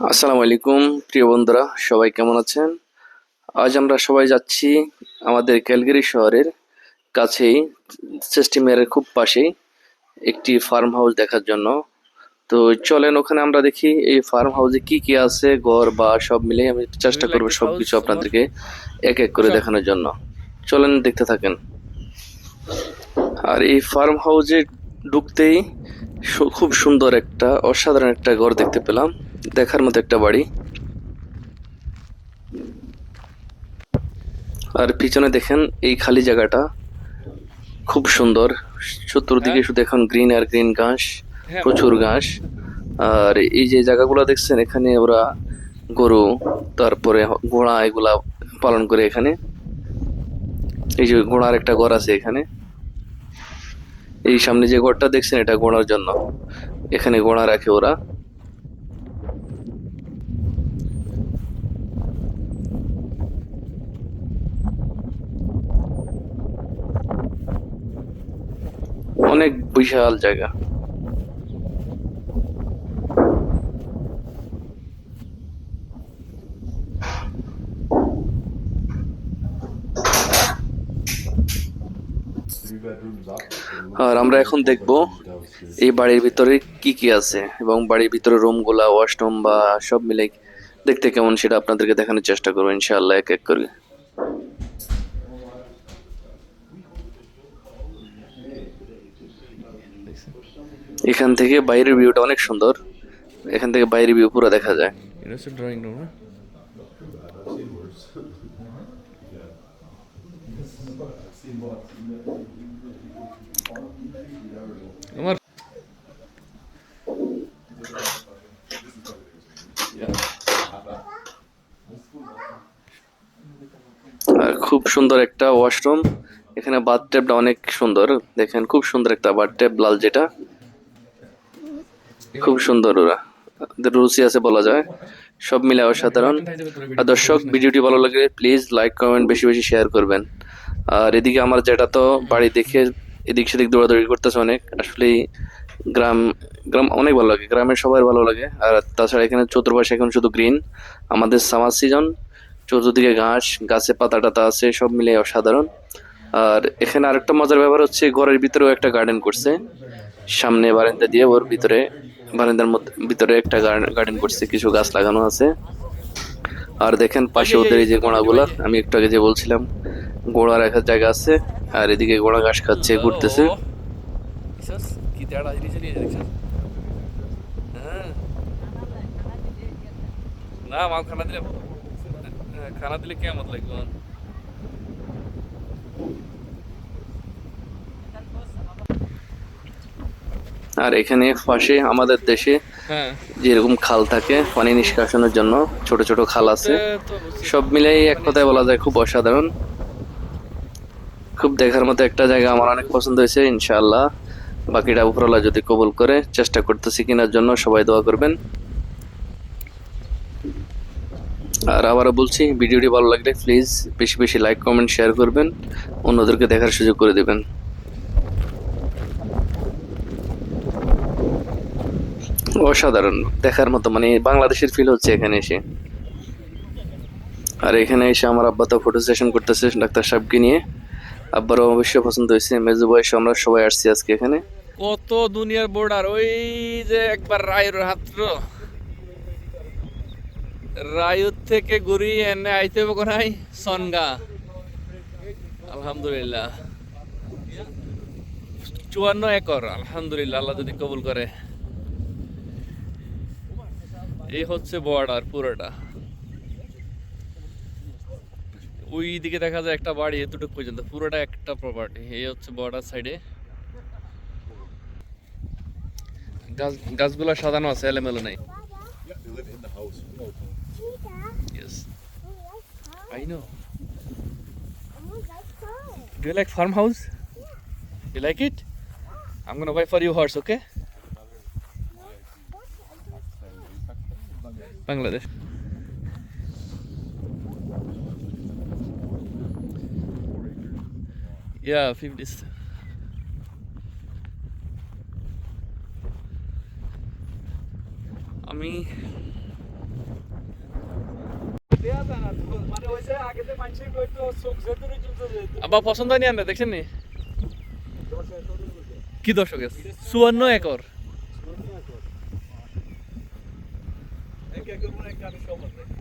আসসালামু আলাইকুম প্রিয় বন্ধুরা সবাই কেমন আছেন? আজ আমরা সবাই যাচ্ছি আমাদের ক্যালগেরি শহরের কাছেই সিস্টেমের খুব পাশেই একটি ফার্ম হাউস দেখার জন্য। তো চলেন ওখানে আমরা দেখি এই ফার্ম হাউসে কি কি আছে ঘর বা সব মিলে আমি চেষ্টা করব this সবকিছু আপনাদেরকে এক এক করে দেখানোর জন্য। চলেন দেখতে থাকেন। আর এই ফার্ম হাউসে ঢুকতেই খুব সুন্দর একটা অসাধারণ একটা ঘর দেখতে পেলাম। দেখার মতো একটা বাড়ি। আর পিছনে দেখেন এই খালি জায়গাটা। খুব সুন্দর। চতুর্দিকে শুধু এখন গ্রিন আর গ্রিন ঘাস হ্যাঁ। প্রচুর ঘাস। আর এই যে জায়গাগুলো দেখছেন এখানে ওরা গরু তারপরে ঘোড়া এগুলা পালন করে এখানে। এই যে ঘোড়ার একটা ঘর আছে এখানে। এই সামনে যে ঘরটা দেখছেন এটা ঘোড়ার জন্য। এখানে ঘোড়া রাখে ওরা। অনেক বিশাল জায়গা। আর আমরা এখন দেখব এই বাড়ির ভিতরে কি কি আছে এবং বাড়ির ভিতরে রুমগুলা ওয়াশরুম বা সব মিলে দেখতে কেমন সেটা আপনাদেরকে দেখানোর চেষ্টা করব, ইনশাআল্লাহ এক এক করে। এখান থেকে বাইরের ভিউটা অনেক সুন্দর। এখান থেকে বাইরের ভিউ পুরো দেখা যায়। এটা হচ্ছে ড্রয়িং রুম আমার আর খুব সুন্দর একটা ওয়াশরুম এখানে বাথ বাথট্যাবটা অনেক সুন্দর। দেখেন খুব সুন্দর একটা বাথ বাথট্যাব লাল যেটা। খুব সুন্দর ওরা। রুচি আছে বলা যায়। সব মিলে অসাধারণ। আর দর্শক, ভিডিওটি ভালো লাগলে প্লিজ লাইক, কমেন্ট, বেশি বেশি শেয়ার করবেন। আর এদিকে আমার যেটা তো বাড়ি দেখে এদিক সেদিক দৌড়াদৌড়ি করতেছে অনেক। আসলে গ্রাম গ্রাম অনেক ভালো লাগে। গ্রামের সবার ভালো লাগে। আর তাছাড়া এখানে চতুর্পাশে এখন শুধু গ্রিন। আমাদের সামার সিজন। চতুর্দিকে ঘাস, গাছে পাতা টাতা আছে, সব মিলে অসাধারণ। আর এখানে আরেকটা মজার ব্যাপার হচ্ছে, ঘরের ভিতরেও একটা গার্ডেন করছে। সামনে বারান্দা দিয়ে ওর ভিতরে বারান্দার মধ্যে ভিতরে একটা গার্ডেন করছে কিছু গাছ লাগানো আছে আর দেখেন পাশে ওদের এই যে গোড়াগুলা আমি একটু আগে যে বলছিলাম গোড়া রাখার জায়গা আছে আর এদিকে গোড়া ঘাস খাচ্ছে ঘুরতেছে? হ্যাঁ। না মা খানা দিলে হ্যাঁ, খানা দিলে কেমন লাগবে আর এখানে পাশে আমাদের দেশে হ্যাঁ। যেরকম খাল থাকে পানি নিষ্কাশনের জন্য ছোট ছোট খাল আছে। সব মিলাই এক কথায় বলা যায় খুব অসাধারণ। খুব দেখার মতো একটা জায়গা আমার অনেক পছন্দ হয়েছে ইনশাআল্লাহ। বাকিটা উপরওয়ালা যদি কবুল করে চেষ্টা করতেছি কেনার জন্য সবাই দোয়া করবেন। আর আবারও বলছি ভিডিওটি ভালো লাগলে প্লিজ বেশি বেশি লাইক কমেন্ট শেয়ার করবেন। অন্যদেরকে দেখার সুযোগ করে দেবেন। অসাধারণ। দেখার মতো মানে বাংলাদেশের ফিল হচ্ছে এখানে এসে। আর এখানে এসে আমার আব্বা তো ফটো সেশন করতেছে, ডাক্তার সাহেবকে নিয়ে। আব্বারও অবশ্যই পছন্দ হয়েছে, মেজু বয়সে আমরা সবাই আসছি আজকে এখানে। কত দুনিয়ার বর্ডার ওই যে একবার রায়ুর হাত্র রায়ুর থেকে ঘুরি, এনে আইতে হবে কোনাই সনগা। আলহামদুলিল্লাহ। চুয়ান্ন একর, আলহামদুলিল্লাহ, আল্লাহ যদি কবুল করে। এই হচ্ছে বর্ডার পুরোটা ওই দিকে দেখা যায় একটা বাড়ি এতটুকু পর্যন্ত পুরোটা একটা প্রপার্টি এই হচ্ছে বর্ডার সাইডে গাছ গাছগুলো সাজানো আছে এলোমেলো নাই. I know. Do you like farmhouse? You like it? I'm gonna buy for you horse, okay? Bangladesh. Yeah, 50. আমি আব্বা পছন্দ হয়নি আনলে দেখছেন কি দর্শক চুয়ান্ন acre que, que, que, que,